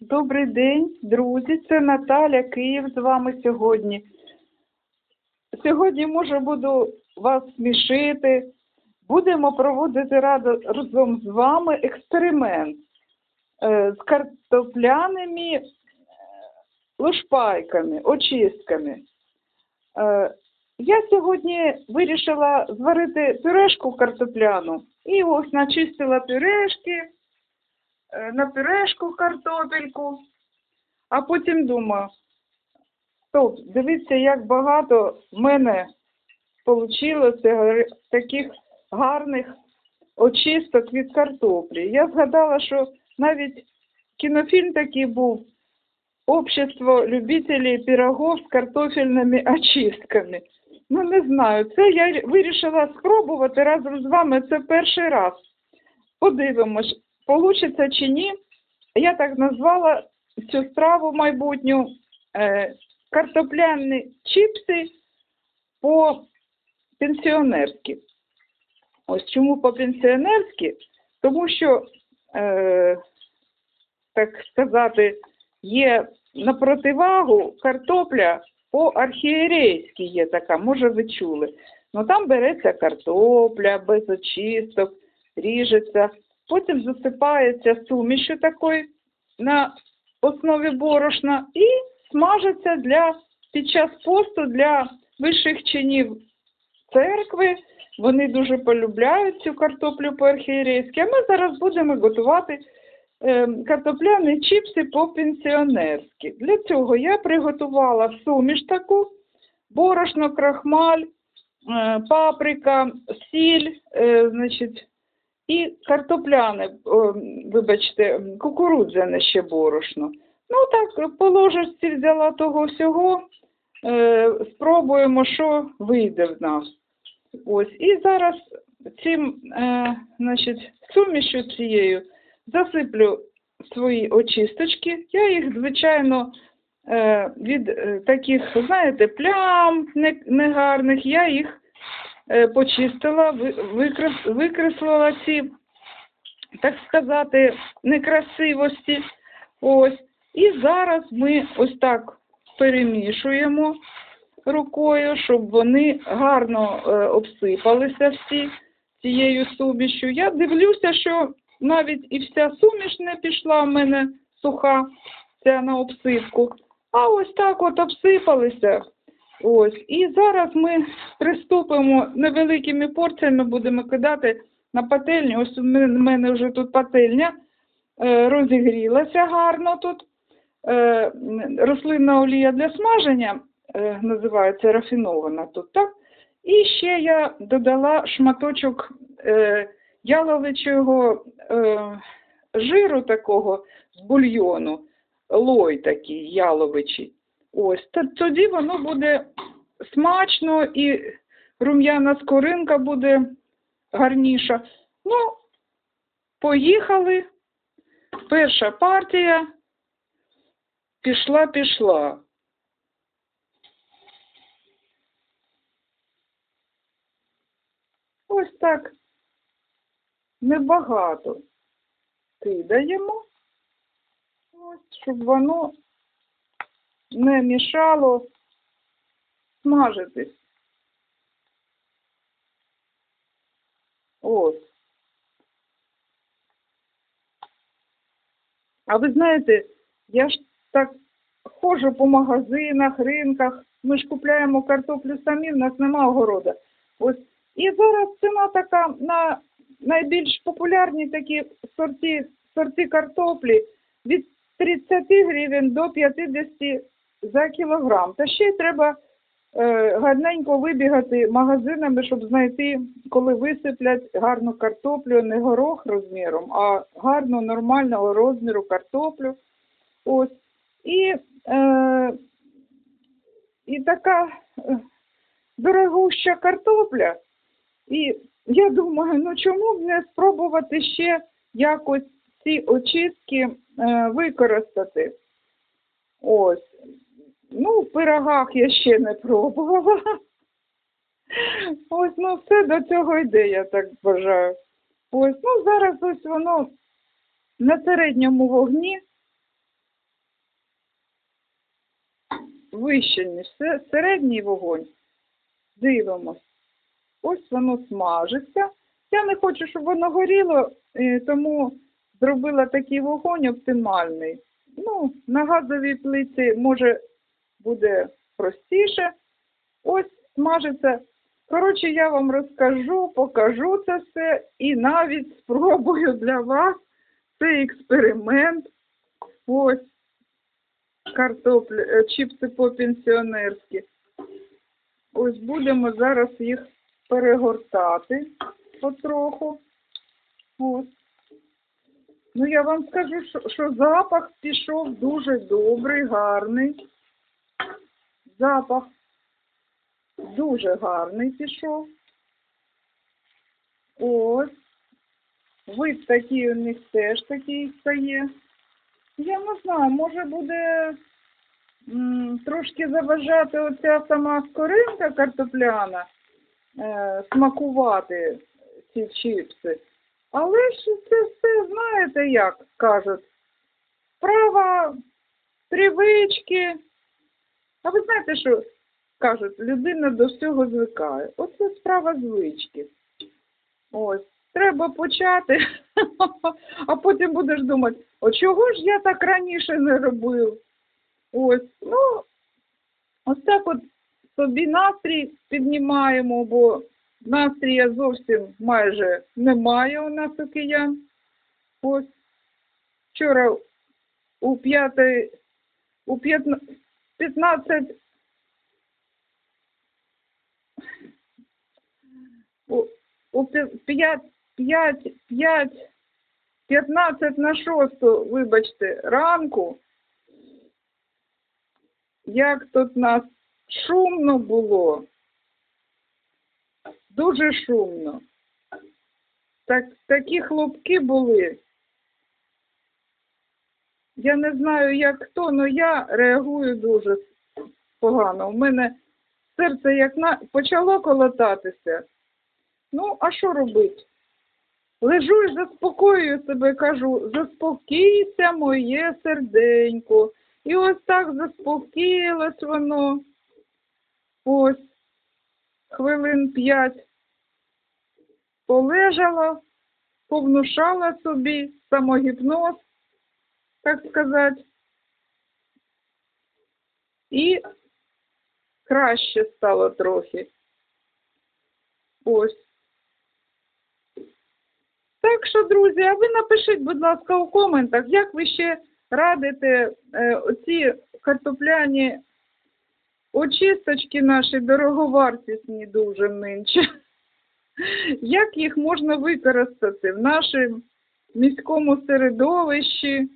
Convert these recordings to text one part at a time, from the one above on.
Добрий день, друзі. Це Наталя Київ з вами сьогодні. Сьогодні, може, буду вас смішити. Будемо проводити разом з вами експеримент е, з картопляними е, лушпайками, очистками. Е, Я сьогодні вирішила зварити пюрешку картопляну і ось начистила пюрешки на пюрешку картопельку, а потім думаю, стоп, дивіться, як багато в мене вийшло таких гарних очисток від картоплі. Я згадала, що навіть кінофільм такий був Общество любителей пирогов з картофельними очистками. Ну, не знаю, це я вирішила спробувати разом з вами. Це перший раз. Подивимось, получиться чи ні. Я так назвала цю страву майбутню е, картопляні чіпси по-пенсіонерськи. Ось чому по-пенсіонерськи? Тому що, е, так сказати, є на противагу картопля по-архієрейськи є така, може ви чули. Ну там береться картопля без очисток, ріжеться, потім засипається сумішю такою на основі борошна і смажиться для, під час посту для вищих чинів церкви. Вони дуже полюбляють цю картоплю по-архієрейськи. А ми зараз будемо готувати е, картопляні чіпси по-пенсіонерськи. Для цього я приготувала суміш таку, борошно, крахмаль, е, паприка, сіль, е, значить, і картопляне, вибачте, кукурудзяне ще борошно. Ну так, по ложечці взяла того всього, е, спробуємо, що вийде в нас. Ось. І зараз цим, е, значить, сумішю цією засиплю свої очисточки. Я їх, звичайно, е, від таких, знаєте, плям негарних, я їх почистила, викреслила ці, так сказати, некрасивості. Ось. І зараз ми ось так перемішуємо рукою, щоб вони гарно е, обсипалися всі цією сумішю. Я дивлюся, що навіть і вся суміш не пішла в мене суха, ця на обсипку. А ось так от обсипалися. Ось. І зараз ми приступимо невеликими порціями, будемо кидати на пательню. Ось у мене, вже тут пательня е, розігрілася гарно тут. Е, рослинна олія для смаження е, називається рафінована тут, так? І ще я додала шматочок яловичого жиру такого з бульйону, лой такий яловичий. Ось, то- тоді воно буде смачно і рум'яна скоринка буде гарніша. Ну, поїхали. Перша партія пішла, пішла. Ось так небагато кидаємо, ось, щоб воно не мішало смажитись. Ось. А ви знаєте, я ж так ходжу по магазинах, ринках, ми ж купляємо картоплю самі, в нас нема огорода. Ось. І зараз ціна така на найбільш популярні такі сорти, сорти картоплі від 30 гривень до 50 за кілограм. Та ще треба е, гарненько вибігати магазинами, щоб знайти, коли висиплять гарну картоплю, не горох розміром, а гарну нормального розміру картоплю. Ось. І, е, і така е, дорогуща картопля. І я думаю, ну чому б не спробувати ще якось ці очистки е, використати? Ось. Ну, в пирогах я ще не пробувала. Ось, ну все до цього йде, я так вважаю. Ось, ну зараз ось воно на середньому вогні вище, ніж середній вогонь. Дивимось. Ось воно смажиться. Я не хочу, щоб воно горіло, е, тому зробила такий вогонь оптимальний. Ну, на газовій плиті може буде простіше. Ось смажиться. Коротше, я вам розкажу, покажу це все і навіть спробую для вас цей експеримент. Ось картоплі, е, чіпси по-пенсіонерськи. Ось будемо зараз їх перегортати потроху. Ось. Ну, я вам скажу, що, що запах пішов дуже добрий, гарний. Запах дуже гарний пішов. Ось. Вид такий у них теж такий стає. Я не знаю, може буде м, трошки заважати оця сама скоринка картопляна, е, смакувати ці чіпси. Але ж це все, знаєте, як кажуть, справа привички. А ви знаєте, що кажуть, людина до всього звикає. Оце справа звички. Ось. Треба почати, а потім будеш думати, о чого ж я так раніше не робив? Ось, ну, ось так от собі настрій піднімаємо, бо настрія зовсім майже немає у нас у киян. Ось вчора у п'ятий, у п'ятна- 15 у, у пі- п'ять, п'ять, п'ять, 15 на 6, вибачте, ранку, як тут нас шумно було, дуже шумно. Так, такі хлопки були. Я не знаю, як хто, але я реагую дуже погано. У мене серце як на... почало колотатися. Ну, а що робити? Лежу і заспокоюю себе, кажу, заспокійся, моє серденько. І ось так заспокоїлось воно. Ось, хвилин п'ять полежала, повнушала собі самогіпноз, так сказати. І краще стало трохи. Ось. Так що, друзі, а ви напишіть, будь ласка, у коментах, як ви ще радите е, оці картопляні очисточки наші дороговартісні дуже нинче. Як їх можна використати в нашому міському середовищі?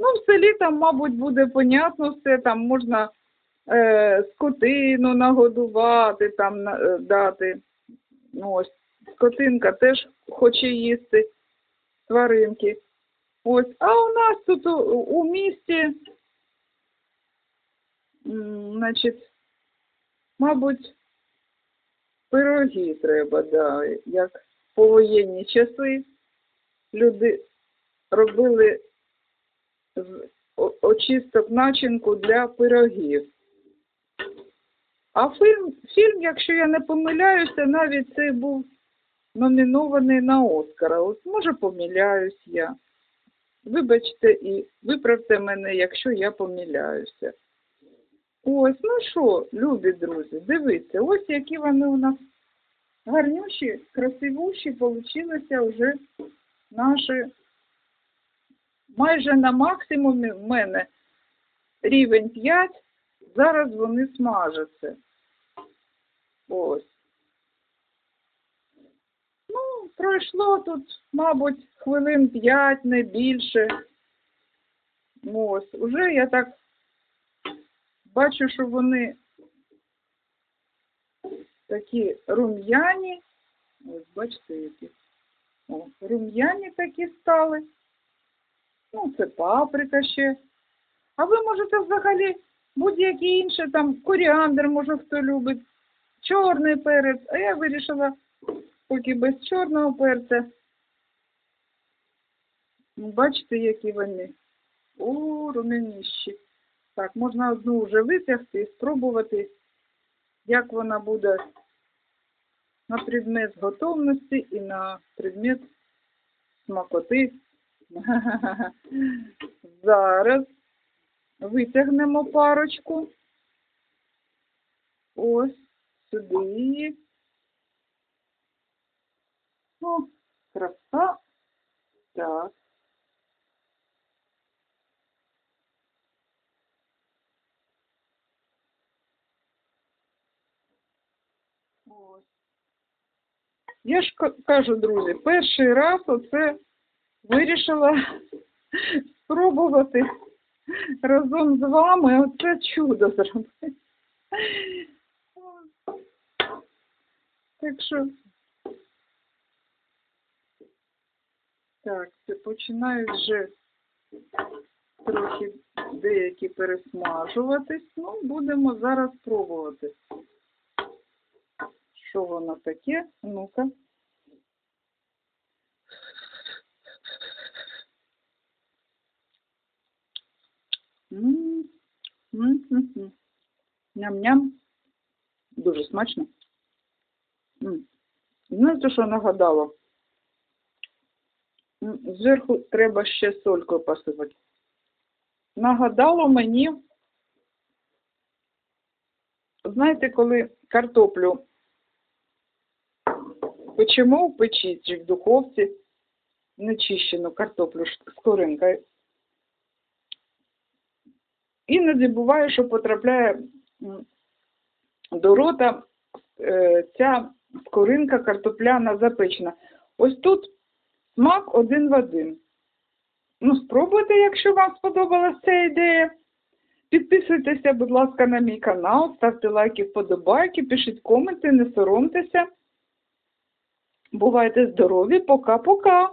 Ну, в селі там, мабуть, буде понятно все, там можна е, скотину нагодувати, там е, дати. Ну, ось, скотинка теж хоче їсти тваринки. Ось, а у нас тут у, у місті, значить, мабуть, пироги треба, да, як в повоєнні часи люди робили очисток начинку для пирогів. А фільм, фільм, якщо я не помиляюся, навіть цей був номінований на Оскара. От може помиляюсь я. Вибачте і виправте мене, якщо я помиляюся. Ось, ну що, любі друзі, дивіться, ось які вони у нас гарнющі, красивущі, получилися вже наші майже на максимумі в мене рівень 5, зараз вони смажаться. Ось. Ну, пройшло тут, мабуть, хвилин 5, не більше. Ось, уже я так бачу, що вони такі рум'яні. Ось, бачите, які. О, рум'яні такі стали. Ну, це паприка ще. А ви можете взагалі будь-які інші, там, коріандр, може, хто любить, чорний перець. А я вирішила поки без чорного перця. Ну, Бачите, які вони. О, румяніші. Так, можна одну вже витягти і спробувати, як вона буде на предмет готовності і на предмет смакоти. Зараз витягнемо парочку. Ось сюди. О, краса. Так. Ось. Я ж ка- кажу, друзі, перший раз оце вирішила спробувати разом з вами оце чудо зробити. Так що так, це починають вже трохи деякі пересмажуватись. Ну, будемо зараз пробувати. Що воно таке? Ну-ка. М, м, м, м. Ням-ням. Дуже смачно. Знаєте, що нагадало? Зверху треба ще солькою посипати. Нагадало мені, знаєте, коли картоплю печемо в печі чи в духовці, нечищену картоплю з коринкою. Іноді буває, що потрапляє до рота е, ця скоринка картопляна запечена. Ось тут смак один в один. Ну, спробуйте, якщо вам сподобалася ця ідея. Підписуйтеся, будь ласка, на мій канал, ставте лайки, вподобайки, пишіть коменти, не соромтеся. Бувайте здорові, пока-пока.